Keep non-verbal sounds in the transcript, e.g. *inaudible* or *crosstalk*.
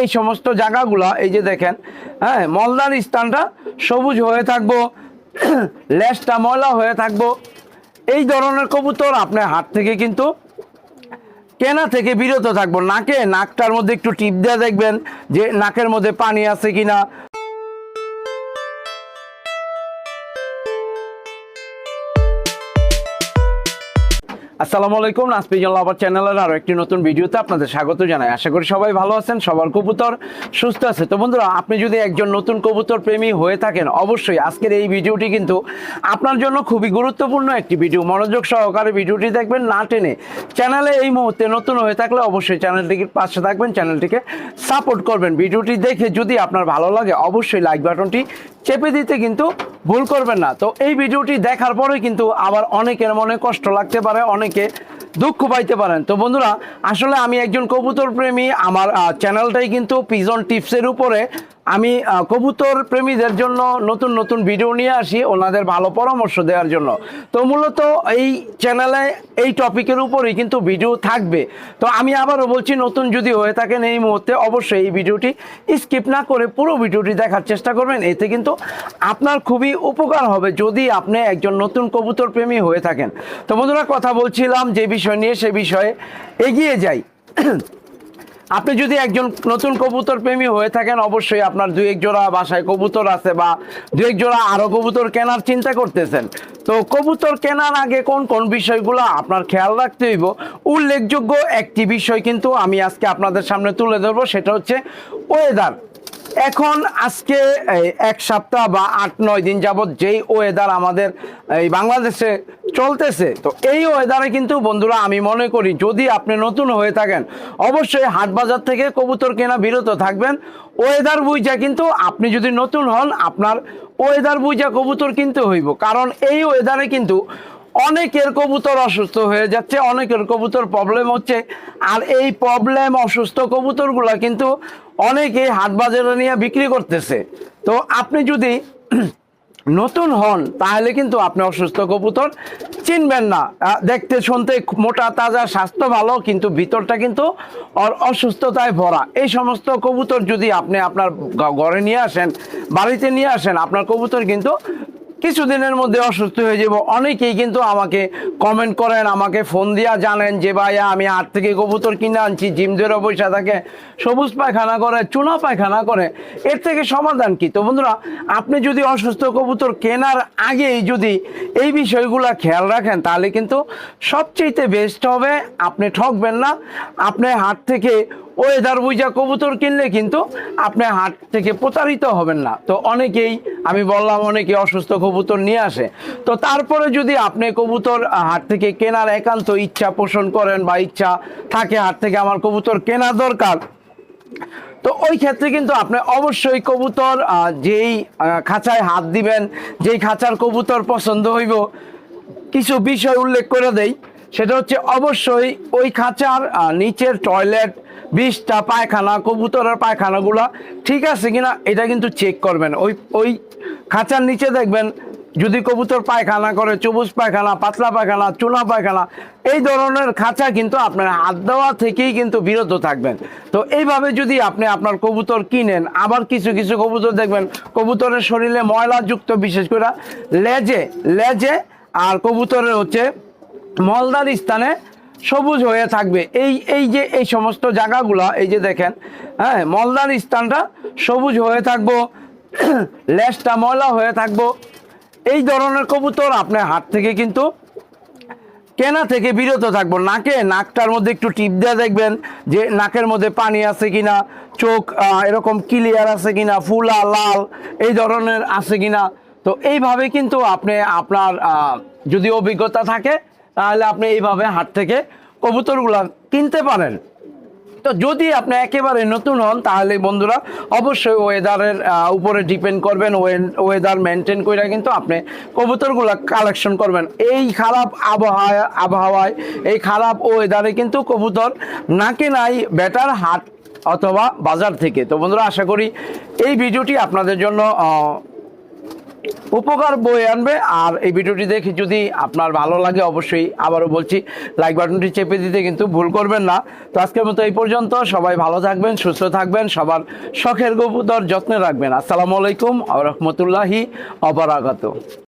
এই সমস্ত জায়গাগুলা, এই যে দেখেন হ্যাঁ মলদার স্থানটা সবুজ হয়ে থাকব *clears throat* লেজটা ময়লা হয়ে থাকব। এই ধরনের কবুতর আপনার হাত থেকে কিন্তু কেনা থেকে বিরত থাকব। নাকে, নাকটার মধ্যে একটু টিপ দেওয়া দেখবেন যে নাকের মধ্যে পানি আছে কিনা আসসালামু আলাইকুম নাসপিজন লাভার চ্যানেলের আরও একটি নতুন ভিডিওতে আপনাদের স্বাগত জানাই। আশা করি সবাই ভালো আছেন, সবার কবুতর সুস্থ আছে। তো বন্ধুরা, আপনি যদি একজন নতুন কবুতর প্রেমী হয়ে থাকেন, অবশ্যই আজকের এই ভিডিওটি কিন্তু আপনার জন্য খুবই গুরুত্বপূর্ণ একটি ভিডিও। মনোযোগ সহকারে ভিডিওটি দেখবেন, না টেনে চ্যানেলে এই মুহূর্তে নতুন হয়ে থাকলে অবশ্যই চ্যানেলটিকে পাশে থাকবেন, চ্যানেলটিকে সাপোর্ট করবেন। ভিডিওটি দেখে যদি আপনার ভালো লাগে, অবশ্যই লাইক বাটনটি চেপে দিতে কিন্তু ভুল করবেন না। তো এই ভিডিওটি দেখার পরে কিন্তু আবার অনেকের মনে কষ্ট লাগতে পারে, অনেকে দুঃখ পাইতে পারেন। তো বন্ধুরা, আসলে আমি একজন কবুতর প্রেমী, আমার চ্যানেলটাই কিন্তু পিজন টিপসের উপরে আমি কবুতর প্রেমীদের জন্য নতুন নতুন ভিডিও নিয়ে আসি ওনাদের ভালো পরামর্শ দেওয়ার জন্য। তো মূলত এই চ্যানেলে এই টপিকের উপরেই কিন্তু ভিডিও থাকবে। তো আমি আবারও বলছি, নতুন যদি হয়ে থাকেন এই মুহূর্তে অবশ্যই এই ভিডিওটি স্কিপ না করে পুরো ভিডিওটি দেখার চেষ্টা করবেন। এতে কিন্তু আপনার খুবই উপকার হবে যদি আপনি একজন নতুন কবুতর প্রেমী হয়ে থাকেন। তো বন্ধুরা, কথা বলছিলাম যে বিষয় নিয়ে, সে বিষয়ে এগিয়ে যাই। আপনি যদি একজন নতুন কবুতর প্রেমী হয়ে থাকেন, অবশ্যই আপনার দু এক জোড়া বাসায় কবুতর আছে বা দু এক জোড়া আরও কবুতর কেনার চিন্তা করতেছেন। তো কবুতর কেনার আগে কোন কোন বিষয়গুলো আপনার খেয়াল রাখতে হইব? উল্লেখযোগ্য একটি বিষয় কিন্তু আমি আজকে আপনাদের সামনে তুলে ধরবো, সেটা হচ্ছে ওয়েদার এখন আজকে এক সপ্তাহ বা আট, নয় দিন যাবত যেই ওয়েদার আমাদের, এই বাংলাদেশে চলতেছে, তো এই ওয়েদারে কিন্তু বন্ধুরা আমি মনে করি যদি আপনি নতুন হয়ে থাকেন, অবশ্যই হাট বাজার থেকে কবুতর কেনা বিরত থাকবেন। ওয়েদার বুঝা কিন্তু আপনি যদি নতুন হন, আপনার ওয়েদার বুঝা কবুতর কিনতে হইব। কারণ এই ওয়েদারে কিন্তু অনেকের কবুতর অসুস্থ হয়ে যাচ্ছে, অনেকের কবুতর প্রবলেম হচ্ছে। আর এই প্রবলেম অসুস্থ কবুতরগুলা কিন্তু অনেকে হাট বাজারে নিয়ে বিক্রি করতেছে। তো আপনি যদি *clears throat* নতুন হন, তাহলে কিন্তু আপনি অসুস্থ কবুতর চিনবেন না। দেখতে শুনতে মোটা, তাজা, স্বাস্থ্য ভালো, কিন্তু ভিতরটা কিন্তু অসুস্থতায় ভরা। এই সমস্ত কবুতর যদি আপনি আপনার ঘরে নিয়ে আসেন, বাড়িতে নিয়ে আসেন, আপনার কবুতর কিন্তু কিছুদিনের মধ্যে অসুস্থ হয়ে যাব। অনেকেই কিন্তু আমাকে কমেন্ট করেন, আমাকে ফোন দিয়া জানেন যে, ভাইয়া, আমি হাট থেকে কবুতর কিনে আনছি, জিম ধরে পয়সা থাকে, সবুজ পায়খানা করে, চুনা পায়খানা করে, এর থেকে সমাধান কি? তো বন্ধুরা, আপনি যদি অসুস্থ কবুতর কেনার আগেই যদি এই বিষয়গুলো খেয়াল রাখেন, তাহলে কিন্তু সবচেয়ে বেস্ট হবে, আপনি ঠকবেন না, আপনি হাট থেকে ওয়েদার বুঝা কবুতর কিনলে কিন্তু আপনি হাট থেকে প্রতারিত হবেন না। তো অনেকেই, আমি বললাম অনেকে অসুস্থ কবুতর নিয়ে আসে। তো তারপরে যদি আপনি কবুতর হাট থেকে কেনার একান্ত ইচ্ছা পোষণ করেন বা ইচ্ছা থাকে হাট থেকে আমার কবুতর কেনা দরকার, তো ওই ক্ষেত্রে কিন্তু আপনি অবশ্যই কবুতর যেই খাঁচায় হাত দিবেন, যেই খাঁচার কবুতর পছন্দ হইব, কিছু বিষয় উল্লেখ করে দেই। সেটা হচ্ছে অবশ্যই ওই খাঁচার নিচের টয়লেট বিষটা পায়খানা, কবুতরের পায়খানাগুলো ঠিক আছে কিনা, এটা কিন্তু চেক করবেন। ওই ওই খাঁচার নিচে দেখবেন যদি কবুতর পায়খানা করে, চবুজ পায়খানা, পাতলা পায়খানা, চুনা পায়খানা, এই ধরনের খাঁচা কিন্তু আপনার হাত দেওয়া থেকেই কিন্তু বিরত থাকবেন। তো এইভাবে যদি আপনি আপনার কবুতর কিনেন, আবার কিছু কিছু কবুতর দেখবেন, কবুতরের শরীরে ময়লাযুক্ত বিশেষ করে লেজে লেজে আর কবুতরের হচ্ছে মলদার স্থানে সবুজ হয়ে থাকবে। এই এই যে, এই সমস্ত জায়গাগুলো, এই যে দেখেন হ্যাঁ মলদার স্থানটা সবুজ হয়ে থাকব *clears throat* লেজটা ময়লা হয়ে থাকব। এই ধরনের কবুতর আপনার হাত থেকে কিন্তু কেনা থেকে বিরত থাকব। নাকে, নাকটার মধ্যে একটু টিপ দিয়ে দেখবেন যে নাকের মধ্যে পানি আছে কিনা, চোখ এরকম ক্লিয়ার আছে কিনা, ফুলা, লাল, এই ধরনের আছে কিনা। তো এইভাবে কিন্তু আপনি আপনার যদি অভিজ্ঞতা থাকে তাহলে আপনি এইভাবে হাট থেকে কবুতরগুলা কিনতে পারেন। তো যদি আপনি একেবারে নতুন হন, তাহলে বন্ধুরা অবশ্যই ওয়েদারের উপরে ডিপেন্ড করবেন। ওয়েদার মেনটেন করে কিন্তু আপনি কবুতরগুলো কালেকশন করবেন। এই খারাপ আবহাওয়া, আবহাওয়ায়, এই খারাপ ওয়েদারে কিন্তু কবুতর নাকে নাই বেটার হাট অথবা বাজার থেকে। তো বন্ধুরা, আশা করি এই ভিডিওটি আপনাদের জন্য উপকার বয়ে আনবে। আর এই ভিডিওটি দেখে যদি আপনার ভালো লাগে, অবশ্যই আবারও বলছি লাইক বাটনটি চেপে দিতে কিন্তু ভুল করবেন না। তো আজকের মতো এই পর্যন্ত, সবাই ভালো থাকবেন, সুস্থ থাকবেন, সবার শখের গোপুদর যত্নে রাখবেন। আসসালামু আলাইকুম আ রহমতুল্লাহি অবরাগত